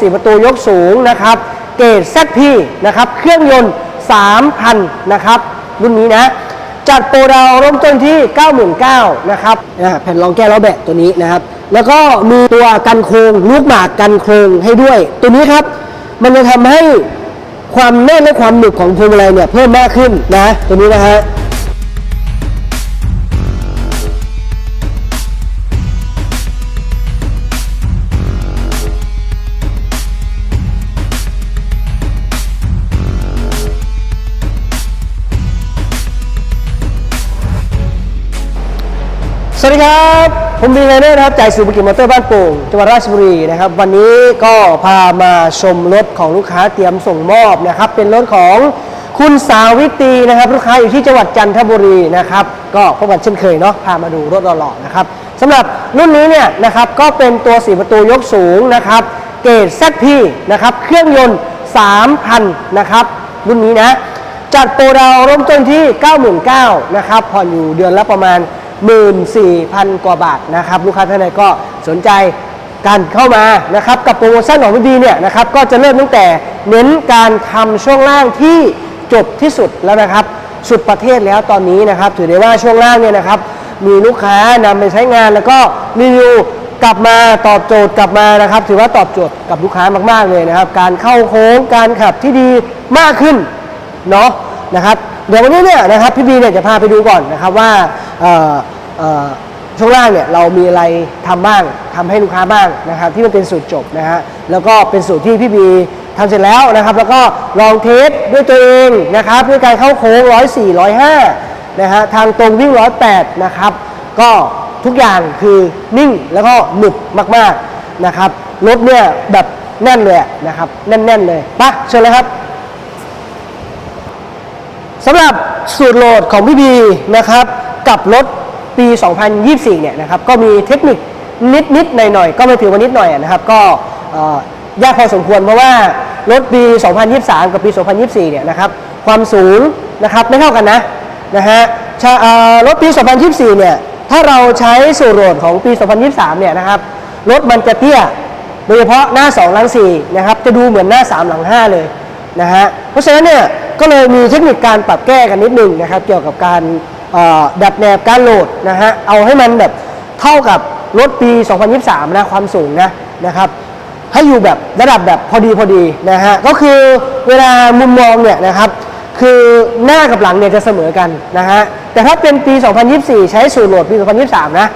สี่ประตูยกสูงนะครับ เกรดแซพีนะครับ เครื่องยนต์ 3,000 นะครับ รุ่นนี้นะ จัดโปรดาวเริ่มต้นที่ 99,000นะครับอ่าแผ่นรองแก้วล้อแบะตัวนี้นะครับ แล้วก็มีตัวกันโครงลูกหมากกันโครงให้ด้วย ตัวนี้ครับ มันจะทำให้ความแน่นและความหนึบของพวงมาลัยเนี่ยเพิ่มมากขึ้นนะ ตัวนี้นะฮะ สวัสดีครับ ผมวีไนเนอร์นะครับจากสุภกิจมอเตอร์บ้านโป่งจังหวัดราชบุรีนะครับ วันนี้ก็พามาชมรถของลูกค้าเตรียมส่งมอบนะครับ เป็นรถของคุณสาวิตรีนะครับ ลูกค้าอยู่ที่จังหวัดจันทบุรีนะครับ ก็พบกันเช่นเคยเนาะพามาดูรถหล่อๆนะครับสำหรับรุ่นนี้เนี่ยนะครับก็เป็นตัว4ประตูยกสูงนะครับ เกรด ZP นะครับเครื่องยนต์3,000นะครับรุ่นนี้นะจัดโปรดาวเริ่มต้นที่ 99,000นะครับผ่อนอยู่เดือนละประมาณ 14,000 กว่าบาทนะครับลูกค้าท่านใดก็สนใจการเข้ามานะครับกับโปรโมชั่นของพี่บีเนี่ยนะครับก็จะเริ่มตั้งแต่เน้นการทำช่วงล่างที่จบที่สุดแล้วนะครับ สุดประเทศแล้วตอนนี้นะครับ ถือได้ว่าช่วงล่างเนี่ยนะครับมีลูกค้านำไปใช้งานแล้วก็รีวิวกลับมาตอบโจทย์กลับมานะครับ ถือว่าตอบโจทย์กับลูกค้ามาก ๆเลยนะครับ การเข้าโค้งการขับที่ดีมากขึ้นเนาะนะครับ เดี๋ยววันนี้เนี่ยนะครับพี่บีเนี่ยจะพาไปดูก่อนนะครับว่าช่วงล่างเนี่ยเรามีอะไรทำบ้างทำให้ลูกค้าบ้างนะครับที่มันเป็นสูตรจบนะฮะแล้วก็เป็นสูตรที่พี่บีทำเสร็จแล้วนะครับ แล้วก็ลองเทสด้วยตัวเองนะครับด้วยการเข้าโค้ง104 105นะฮะทางตรงวิ่ง108นะครับ ก็ทุกอย่างคือนิ่งแล้วก็หนึบมากๆนะครับรถเนี่ยแบบแน่นเลยนะครับแน่นๆเลยไปะเชิญเลยครับ สำหรับสูตรโหลดของพี่บีนะครับ กับรถปี 2024 เนี่ยนะครับ ก็มีเทคนิคนิดๆหน่อยๆก็ไม่ถือว่านิดหน่อยนะครับ ก็ยากพอสมควรเพราะว่ารถปี 2023 กับปี 2024 เนี่ยนะครับ ความสูงนะครับไม่เท่ากันนะนะฮะรถปี 2024 เนี่ย ถ้าเราใช้สูตรโหลดของปี 2023 เนี่ยนะครับ รถมันจะเตี้ยโดยเฉพาะหน้า 2 หลัง 4 นะครับ จะดูเหมือนหน้า 3 หลัง 5 เลยนะฮะ เพราะฉะนั้นเนี่ย ก็เลยมีเทคนิคการปรับแก้กันนิดนึงนะครับ เกี่ยวกับการดัดแนบการโหลดนะฮะเอาให้มันแบบเท่ากับรถปี 2023 นะความสูงนะนะครับให้อยู่แบบระดับแบบพอดีพอดีนะฮะก็คือเวลามุมมองเนี่ยนะครับคือหน้ากับหลังเนี่ยจะเสมอกันนะฮะแต่ถ้าเป็นปี 2024 ใช้สูตรโหลดปี 2023 นะ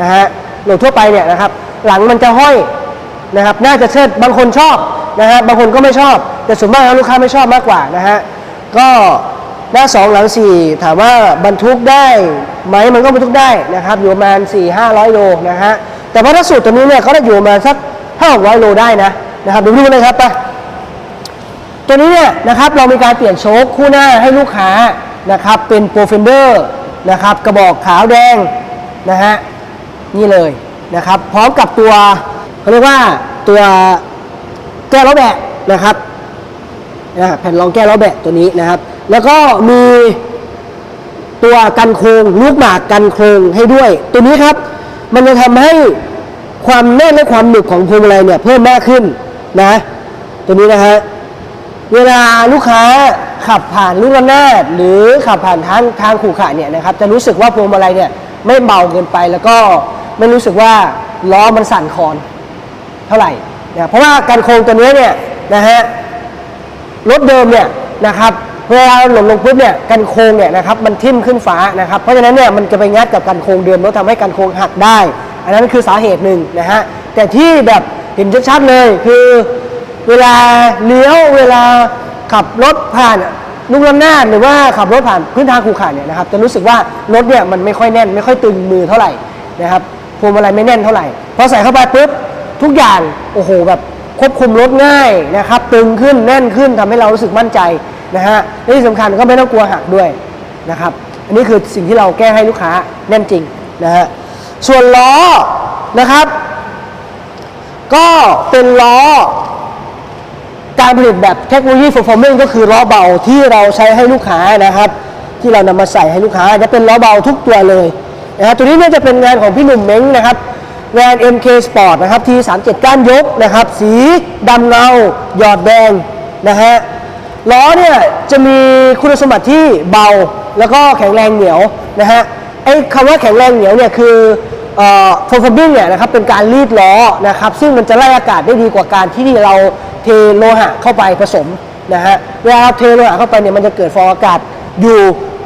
นะฮะโหลดทั่วไปเนี่ยนะครับหลังมันจะห้อยนะครับน่าจะเชิดบางคนชอบนะฮะบางคนก็ไม่ชอบ แต่ส่วนมากแล้วลูกค้าไม่ชอบมากกว่านะฮะ ก็หน้า 2 หลัง 4 ถามว่าบรรทุกได้ไหมมันก็บรรทุกได้นะครับ อยู่ประมาณ 4 5 0 0 โลนะฮะแต่ว่าถ้าสูตรตัวนี้เนี่ยเขาได้อยู่มาสัก5 6 0 0 โลได้นะนะครับดูดูเลยครับไปตัวนี้เนี่ยนะครับเรามีการเปลี่ยนโชคคู่หน้าให้ลูกค้านะครับเป็นโปรเฟนเดอร์นะครับกระบอกขาวแดงนะฮะนี่เลยนะครับ พร้อมกับตัวเขาเรียกว่าตัวแก้วล้อแบะนะครับ นะแผ่นรองแก้วล้อแบะตัวนี้นะครับ แล้วก็มีตัวกันโครงลูกหมากกันโครงให้ด้วย ตัวนี้ครับ มันจะทำให้ความแน่นและความหนึบของพวงมาลัยเนี่ยเพิ่มมากขึ้นนะ ตัวนี้นะฮะเวลาลูกค้าขับผ่านลูกระนาดหรือขับผ่านทางทางขู่ขะเนี่ยนะครับ จะรู้สึกว่าพวงมาลัยเนี่ยไม่เบาเกินไปแล้วก็ไม่รู้สึกว่าล้อมันสั่นคลอนเท่าไหร่นะเพราะว่าการโค้งตัวนี้เนี่ยนะฮะ รถเดิมเนี่ยนะครับเวลาหล่นลงปุ๊บเนี่ยกันโค้งเนี่ยนะครับมันทิ่มขึ้นฟ้านะครับเพราะฉะนั้นเนี่ยมันจะไปงัดกับกันโค้งเดิมแล้วทำให้กันโค้งหักได้ อันนั้นคือสาเหตุหนึ่งนะฮะแต่ที่แบบเห็นชัดๆเลยคือเวลาเลี้ยวเวลาขับรถผ่านลูกระนาหรือว่าขับรถผ่านพื้นทางขรุขระเนี่ยนะครับจะรู้สึกว่ารถเนี่ยมันไม่ค่อยแน่น ไม่ค่อยตึงมือเท่าไหร่นะครับพวงมาลัยไม่แน่นเท่าไหร่พอใส่เข้าไปปุ๊บทุกอย่างโอ้โหแบบ ควบคุมรถง่ายนะครับ ตึงขึ้นแน่นขึ้นทำให้เรารู้สึกมั่นใจนะฮะและที่สำคัญก็ไม่ต้องกลัวหักด้วยนะครับ อันนี้คือสิ่งที่เราแก้ให้ลูกค้าแน่นจริงนะฮะส่วนล้อนะครับ ก็เป็นล้อ การผลิตแบบเทคโนโลยี performance ก็คือล้อเบาที่เราใช้ให้ลูกค้านะครับ ที่เรานำมาใส่ให้ลูกค้าจะเป็นล้อเบาทุกตัวเลยนะครับตัวนี้เนี่ยจะเป็นงานของพี่หนุ่มเม้งนะครับ แวน MK Sport นะครับ T37 ก้านยกนะครับ สีดำเงา หยอดแดงนะฮะล้อเนี่ยจะมีคุณสมบัติที่เบาแล้วก็แข็งแรงเหนียวนะฮะไอ้คำว่าแข็งแรงเหนียวเนี่ยคือเอ่อโฟร์บิงเนี่ยนะครับเป็นการรีดล้อนะครับซึ่งมันจะไล่อากาศได้ดีกว่าการที่เราเทโลหะเข้าไปผสมนะฮะเวลาเทโลหะเข้าไปเนี่ยมันจะเกิดฟองอากาศอยู่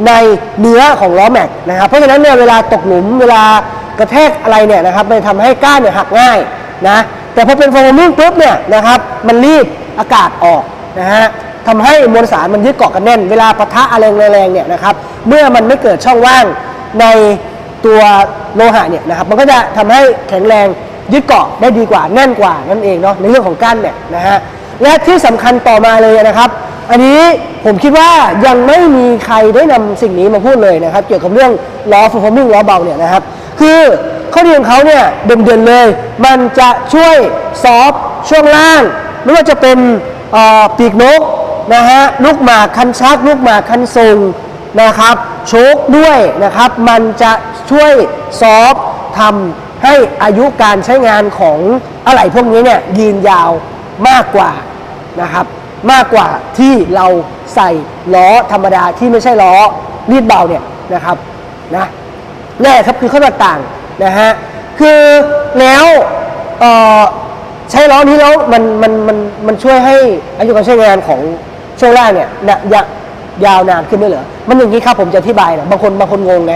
ในเนื้อของล้อแม็กนะครับเพราะฉะนั้นเนี่ยเวลาตกหลุมเวลา กระแทกอะไรเนี่ยนะครับมันทำให้ก้านเนี่ยหักง่ายนะแต่พอเป็นโฟร์บิงปุ๊บเนี่ยนะครับมันรีดอากาศออกนะฮะทำให้มวลสารมันยึดเกาะกันแน่น เวลาปะทะอะไรแรงๆเนี่ยนะครับเมื่อมันไม่เกิดช่องว่างในตัวโลหะเนี่ยนะครับมันก็จะทำให้แข็งแรงยึดเกาะได้ดีกว่าแน่นกว่านั่นเองเนาะในเรื่องของก้านเนี่ยนะฮะและที่สำคัญต่อมาเลยนะครับ อันนี้ผมคิดว่ายังไม่มีใครได้นำสิ่งนี้มาพูดเลยนะครับ เกี่ยวกับเรื่องล้อ performing ล้อเบาเนี่ยนะครับ คือข้อดีของเขาเนี่ยเด่นๆเลย มันจะช่วยซอฟช่วงล่าง ไม่ว่าจะเป็นปีกนกนะฮะลูกหมากคันชัก ลูกหมากคันทรงนะครับโชคด้วยนะครับ มันจะช่วยซอฟทำให้อายุการใช้งานของอะไหล่พวกนี้เนี่ยยืนยาวมากกว่านะครับมากกว่าที่เราใส่ล้อธรรมดาที่ไม่ใช่ล้อรีดเบาเนี่ยนะครับนะ นี่แหละครับคือข้อแตกต่างนะฮะคือแล้วใช้ล้อนี้แล้วมันมันมันมันช่วยให้อายุการใช้งานของช่วงล่างเนี่ยนะยยาวนานขึ้นด้วยเหรอมันอย่างนี้ครับผมจะอธิบายนะบางคนบางคนงงไง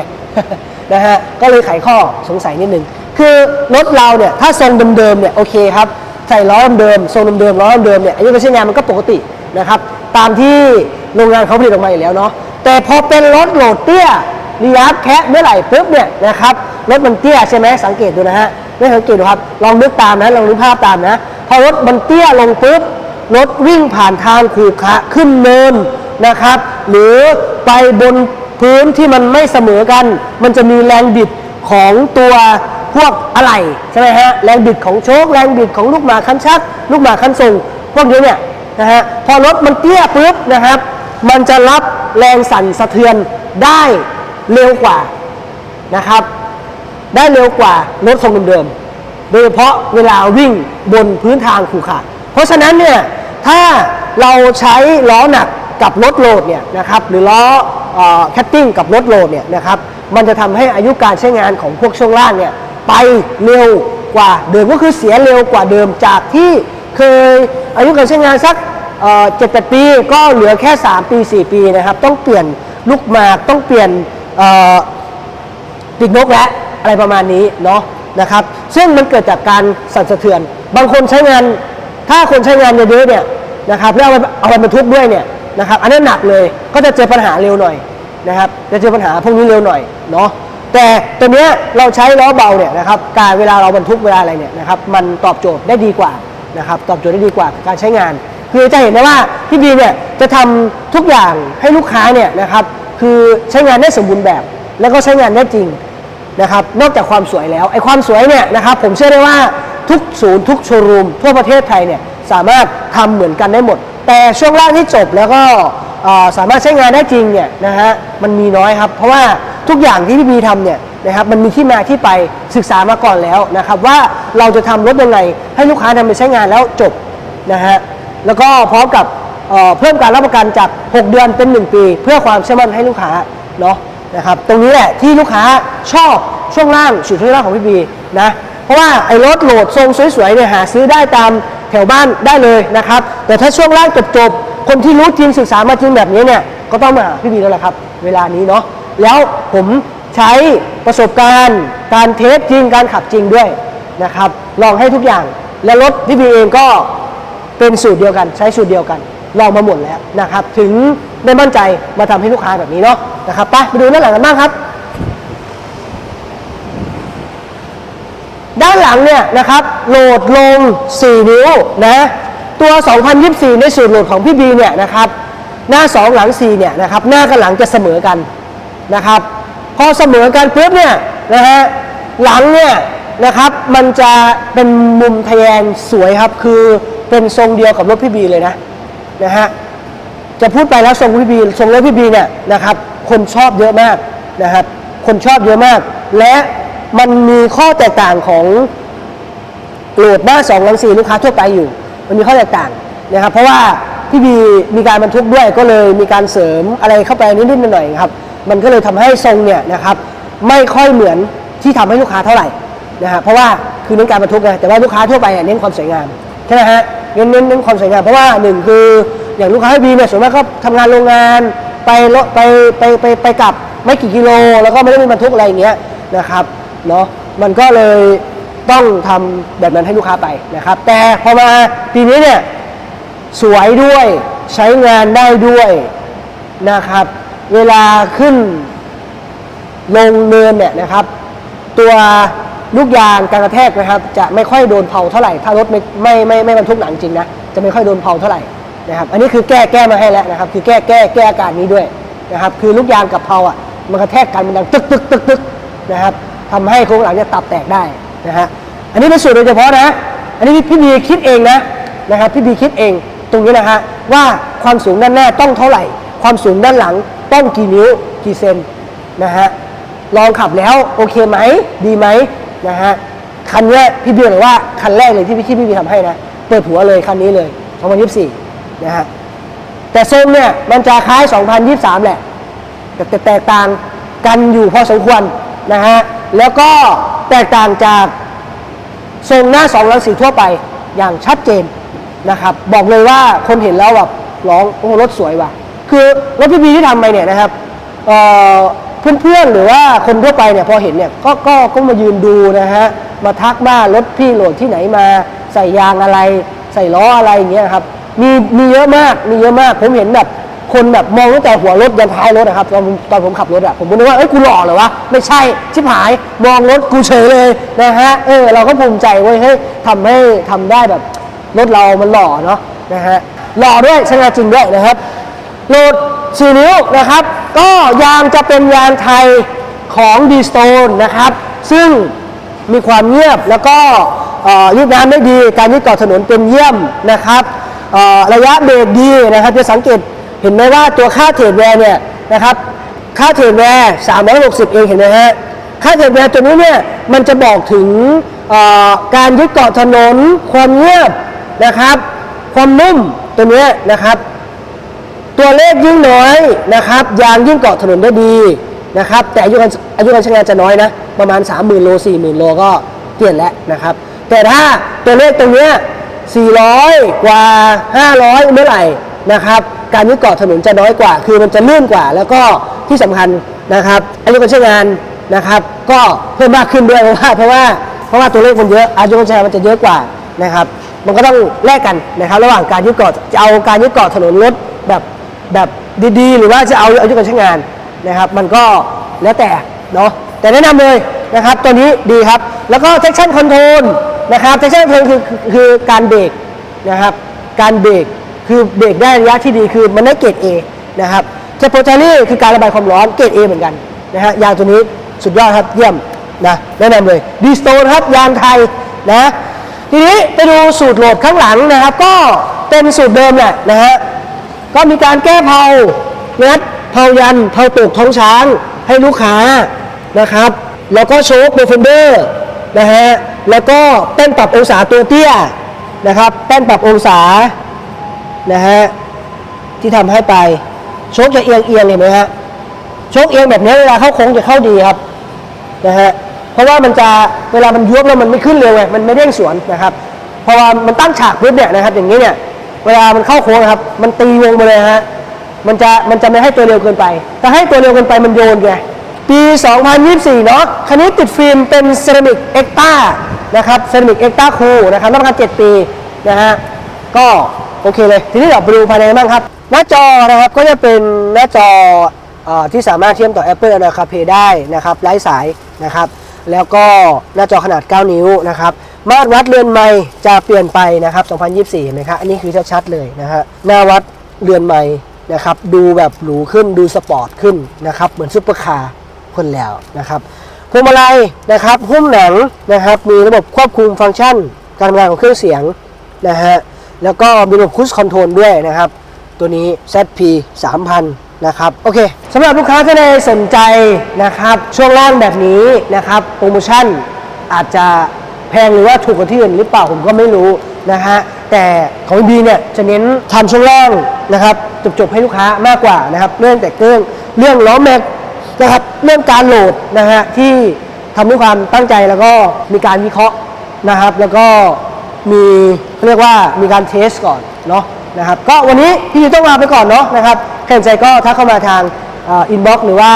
นะฮะก็เลยไขข้อสงสัยนิดนึงคือรถเราเนี่ยถ้าทรงเดิมๆเนี่ยโอเคครับใส่ล้อเดิมทรงเดิมๆล้อเดิมเนี่ยอายุการใช้งานมันก็ปกตินะครับ ตามที่โรงงานเขาผลิตออกมาอยู่แล้วเนาะแต่พอเป็นรถโหลดเตี้ย รียับแคะเมื่อไหร่ปุ๊บเนี่ยนะครับรถมันเตี้ยใช่ไหมสังเกตดูนะฮะไม่สังเกตดูครับลองนึกตามนะลองนึกภาพตามนะพอรถมันเตี้ยลงปุ๊บรถวิ่งผ่านทางขรุขระขึ้นเนินนะครับ หรือไปบนพื้นที่มันไม่เสมอกัน มันจะมีแรงบิดของตัวพวกอะไหล่ใช่ไหมฮะแรงบิดของโชคแรงบิดของลูกหมาคันชัก ลูกหมาคันส่งพวกนี้เนี่ยนะฮะพอรถมันเตี้ยปุ๊บนะครับ มันจะรับแรงสั่นสะเทือนได้ เร็วกว่านะครับ ได้เร็วกว่ารถทรงเดิมๆโดยเฉพาะเวลาวิ่งบนพื้นทางขรุขระเพราะฉะนั้นเนี่ยถ้าเราใช้ล้อหนักกับรถโหลดเนี่ยนะครับหรือล้อแคตติ้งกับรถโหลดเนี่ยนะครับมันจะทำให้อายุการใช้งานของพวกช่วงล่างเนี่ยไปเร็วกว่าเดิมก็คือเสียเร็วกว่าเดิมจากที่เคยอายุการใช้งานสักเจ็ดแปดปี ก็เหลือแค่ 3 ปี 4 ปีนะครับ ต้องเปลี่ยนลูกหมากต้องเปลี่ยน ปีกนกและอะไรประมาณนี้เนาะนะครับ ซึ่งมันเกิดจากการสั่นสะเทือน บางคนใช้งาน ถ้าคนใช้งานเยอะๆเนี่ยนะครับแล้วเอาไปเอาไปบรรทุกด้วยเนี่ยนะครับอันนี้หนักเลยก็จะเจอปัญหาเร็วหน่อยนะครับจะเจอปัญหาพวกนี้เร็วหน่อยเนาะแต่ตัวเนี้ยเราใช้ล้อเบาเนี่ยนะครับการเวลาเราบรรทุกเวลาอะไรเนี่ยนะครับมันตอบโจทย์ได้ดีกว่านะครับตอบโจทย์ได้ดีกว่าการใช้งาน คือจะเห็นได้ว่าพี่บีเนี่ยจะทำทุกอย่างให้ลูกค้าเนี่ยนะครับ คือใช้งานได้สมบูรณ์แบบ แล้วก็ใช้งานได้จริงนะครับ นอกจากความสวยแล้วไอ้ความสวยเนี่ยนะครับผมเชื่อได้ว่าทุกศูนย์ทุกโชว์รูมทั่วประเทศไทยเนี่ยสามารถทำเหมือนกันได้หมด แต่ช่วงล่างที่จบแล้วก็สามารถใช้งานได้จริงเนี่ยนะฮะมันมีน้อยครับ เพราะว่าทุกอย่างที่พี่บีทำเนี่ยนะครับมันมีที่มาที่ไปศึกษามาก่อนแล้วนะครับว่าเราจะทำรถยังไงให้ลูกค้านำไปใช้งานแล้วจบนะฮะแล้วก็พร้อมกับ เพิ่มการรับประกันจาก 6 เดือนเป็น 1 ปี เพื่อความเชื่อมั่นให้ลูกค้าเนาะนะครับตรงนี้แหละที่ลูกค้าชอบช่วงล่างชุดช่วงล่างของพี่บีนะเพราะว่าไอ้รถโหลดทรงสวยๆเนี่ยหาซื้อได้ตามแถวบ้านได้เลยนะครับแต่ถ้าช่วงล่างจบๆคนที่รู้จริงศึกษามาจริงแบบนี้เนี่ยก็ต้องมาหาพี่บีแล้วล่ะครับ เวลานี้เนาะแล้วผมใช้ประสบการณ์ การเทสจริงการขับจริงด้วยนะครับลองให้ทุกอย่างและรถพี่บีเองก็เป็นสูตรเดียวกัน ใช้สูตรเดียวกัน ลองมาหมดแล้วนะครับ ถึงได้มั่นใจมาทำให้ลูกค้าแบบนี้เนาะนะครับไปไปดูด้านหลังกันบ้างครับ ด้านหลังเนี่ยนะครับโหลดลง 4 นิ้วนะตัว 2024 ในสูตรโหลดของพี่บีเนี่ยนะครับหน้า 2 หลัง 4 เนี่ยนะครับหน้ากับหลังจะเสมอกันนะครับ พอเสมอกันปุ๊บเนี่ยนะฮะหลังเนี่ยนะครับมันจะเป็นมุมทะแยงสวยครับ คือเป็นทรงเดียวกับรถพี่บีเลยนะ นะฮะจะพูดไปแล้วทรงพี่บีทรงรถพี่บีเนี่ยนะครับ คนชอบเยอะมากนะครับ คนชอบเยอะมาก และมันมีข้อแตกต่างของโหลดหน้า2ลังสีลูกค้าทั่วไปอยู่ มันมีข้อแตกต่างนะครับ เพราะว่าพี่บีมีการบรรทุกด้วยก็เลยมีการเสริมอะไรเข้าไปนิดๆหน่อยๆครับ มันก็เลยทำให้ทรงเนี่ยนะครับ ไม่ค่อยเหมือนที่ทำให้ลูกค้าเท่าไหร่นะฮะเพราะว่าคือเน้นการบรรทุกไงแต่ว่าลูกค้าทั่วไปเน้นความสวยงามใช่ไหมฮะ เน้นเน้นเน้นความสวยงามเพราะว่าหนึ่งคืออย่างลูกค้าพี่บีเนี่ยส่วนมากก็ทำงานโรงงานไปรถไปไปไปไปกลับไม่กี่กิโล แล้วก็ไม่ได้มีบรรทุกอะไรอย่างเงี้ยนะครับเนาะมันก็เลยต้องทำแบบนั้นให้ลูกค้าไปนะครับ แต่พอมาปีนี้เนี่ยสวยด้วยใช้งานได้ด้วยนะครับ เวลาขึ้นลงเนินเนี่ยนะครับ ตัว ลูกยางการกระแทกนะครับ จะไม่ค่อยโดนเผาเท่าไหร่ ถ้ารถไม่ไม่ไม่ไม่บรรทุกหนังจริงนะจะไม่ค่อยโดนเผาเท่าไหร่นะครับอันนี้คือแก้แก้มาให้แล้วนะครับ คือแก้แก้แก้อาการนี้ด้วยนะครับคือลูกยางกับเผาอะมันกระแทกกันมันดังตึกตึกตึกตึกนะครับทำให้โครงหลังเนี่ยตับแตกได้นะฮะอันนี้เป็นสูตรโดยเฉพาะนะ อันนี้พี่บีคิดเองนะนะครับพี่บีคิดเองตรงนี้นะฮะว่าความสูงด้านหน้าต้องเท่าไหร่ ความสูงด้านหลังต้องกี่นิ้วกี่เซนนะฮะลองขับแล้วโอเคไหมดีไหม นะฮะคันนี้พี่เบียร์บอกว่าคันแรกเลยที่พี่ที่พี่บีทำให้นะ เปิดหัวเลยคันนี้เลย 2024 นะฮะแต่ทรงเนี่ยมันจะคล้าย 2023 แหละ แต่แตกต่างกันอยู่พอสมควรนะฮะแล้วก็แตกต่างจากทรงหน้าสองรังสีทั่วไปอย่างชัดเจนนะครับ บอกเลยว่าคนเห็นแล้วแบบร้องโอ้รถสวยว่ะ คือรถพี่บีที่ทำไปเนี่ยนะครับเอ่อ เพื่อนๆหรือว่าคนทั่วไปเนี่ยพอเห็นเนี่ยก็ก็ก็มายืนดูนะฮะมาทักว่ารถพี่โหลดที่ไหนมาใส่ยางอะไร ใส่ล้ออะไรอย่างเงี้ยครับมีมีเยอะมากมีเยอะมาก ผมเห็นแบบคนแบบมองตั้งแต่หัวรถยันท้ายรถนะครับตอนผมตอนผมขับรถอะผมก็นึกว่าเอ้ยกูหล่อเหรอวะไม่ใช่ชิบหายมองรถกูเฉยเลยนะฮะเออเราก็ภูมิใจเว้ยเฮ้ทำให้ทำได้แบบรถเรามันหล่อเนาะนะฮะหล่อด้วยใช้งานจริงด้วยนะครับโหลดสี่นิ้วนะครับ ก็ยางจะเป็นยางไทยของดีสโตนนะครับ ซึ่งมีความเงียบแล้วก็ยืดน้ำได้ดี การยืดเกาะถนนเป็นเยี่ยมนะครับ ระยะเบรกดีนะครับ จะสังเกตเห็นไหมว่าตัวค่าเทรดแวร์เนี่ยนะครับ ค่าเทรดแวร์360 เองเห็นไหมฮะ ค่าเทรดแวร์ตัวนี้เนี่ย มันจะบอกถึงการยึดเกาะถนน ความเงียบนะครับ ความนุ่มตัวนี้นะครับ ตัวเลขยิ่งน้อยนะครับ ยางยิ่งเกาะถนนได้ดีนะครับ แต่อายุการอายุการใช้งานจะน้อยนะ ประมาณ 30,000 โล 40,000 โลก็เปลี่ยนแล้วนะครับ แต่ถ้าตัวเลขตรงเนี้ย400 กว่า 500 เมื่อไหร่นะครับ การยึดเกาะถนนจะน้อยกว่า คือมันจะลื่นกว่า แล้วก็ที่สำคัญนะครับอายุการใช้งานนะครับ ก็เพิ่มมากขึ้นด้วยเพราะว่าเพราะว่าเพราะว่าตัวเลขมันเยอะอายุการใช้งานมันจะเยอะกว่านะครับ มันก็ต้องแลกกันนะครับ ระหว่างการยึดเกาะจะเอาการยึดเกาะถนนรถแบบ แบบดีๆ หรือว่าจะเอาอายุการใช้งานนะครับมันก็แล้วแต่เนาะแต่แนะนำเลยนะครับตัวนี้ดีครับ แล้วก็ traction control นะครับ traction control คือคือคือการเบรกนะครับการเบรกคือเบรกได้ระยะที่ดีคือมันได้เกรด A นะครับเทปโพทารี่คือการระบายความร้อนเกรด A เหมือนกันนะฮะยางตัวนี้สุดยอดครับเยี่ยมนะแนะนำเลยดีสโตนครับยางไทยนะทีนี้ไปดูสูตรโหลดข้างหลังนะครับ ก็เป็นสูตรเดิมแหละนะฮะ ก็มีการแก้เพางัดเพายันเพาตกท้องช้างให้ลูกค้านะครับ แล้วก็โชคเดฟเฟนเดอร์นะฮะแล้วก็แป้นปรับองศาตัวเตี้ยนะครับแป้นปรับองศานะฮะที่ทำให้ไปโชคจะเอียงเอียงเห็นไหมฮะโชคเอียงแบบนี้เวลาเข้าโค้งจะเข้าดีครับนะฮะเพราะว่ามันจะเวลามันยุบแล้วมันไม่ขึ้นเร็วไงมันไม่เด้งสวนนะครับเพราะว่ามันตั้งฉากปุ๊บเนี่ยนะครับอย่างนี้เนี่ย เวลามันเข้าโค้งครับ มันตีวงไปเลยฮะ มันจะมันจะไม่ให้ตัวเร็วเกินไป ถ้าให้ตัวเร็วเกินไปมันโยนไง ปี 2024 เนาะคันนี้ติดฟิล์มเป็นเซรามิกเอ็กตานะครับเซรามิกเอ็กตาคูนะครับรับประกัน7ปีนะฮะ ก็โอเคเลย ทีนี้เราไปดูภายในบ้างครับ หน้าจอนะครับก็จะเป็นหน้าจออที่สามารถเชื่อมต่อ Apple และ CarPlay ได้นะครับไร้สายนะครับ แล้วก็หน้าจอขนาด 9 นิ้วนะครับ มาตรวัดเรือนไม้จะเปลี่ยนไปนะครับ 2024 เห็นไหมครับ อันนี้คือชัดๆเลยนะฮะ หน้าวัดเรือนไม้นะครับ ดูแบบหรูขึ้น ดูสปอร์ตขึ้นนะครับ เหมือนซุปเปอร์คาร์พ่นแล้วนะครับ พวงมาลัยนะครับ หุ้มหนังนะครับ มีระบบควบคุมฟังก์ชัน การทำงานของเครื่องเสียงนะฮะ แล้วก็มีระบบคุชคอนโทรลด้วยนะครับ ตัวนี้ ZP 3000นะครับโอเคสำหรับลูกค้าท่านใดสนใจนะครับ ช่วงล่างแบบนี้นะครับ โปรโมชั่นอาจจะ แพงหรือว่าถูกกว่าที่อื่นหรือเปล่าผมก็ไม่รู้นะฮะแต่ของบีเนี่ยจะเน้นทำช่วงล่างนะครับจบๆให้ลูกค้ามากกว่านะครับเรื่องแต่เรื่องเรื่องล้อแม็กนะครับเรื่องการโหลดนะฮะที่ทำด้วยความตั้งใจแล้วก็มีการวิเคราะห์นะครับ แล้วก็มีเรียกว่ามีการเทสก่อนเนาะนะครับก็วันนี้พี่ต้องลาไปก่อนเนาะนะครับใครสนใจก็ทักเข้ามาทางอินบ็อกซ์หรือว่า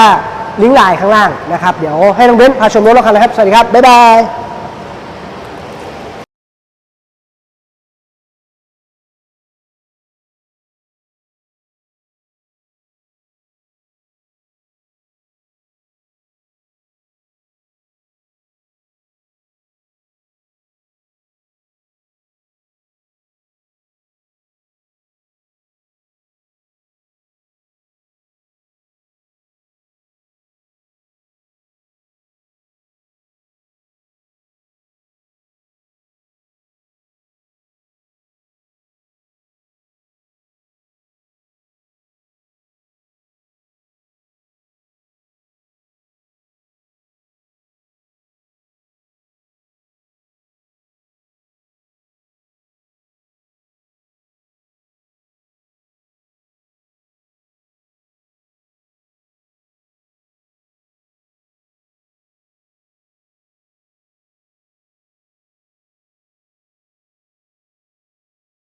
ลิงก์ไลน์ข้างล่างนะครับ เดี๋ยวให้น้องเบนพาชมรถแล้วกันนะครับ สวัสดีครับ บ๊ายบาย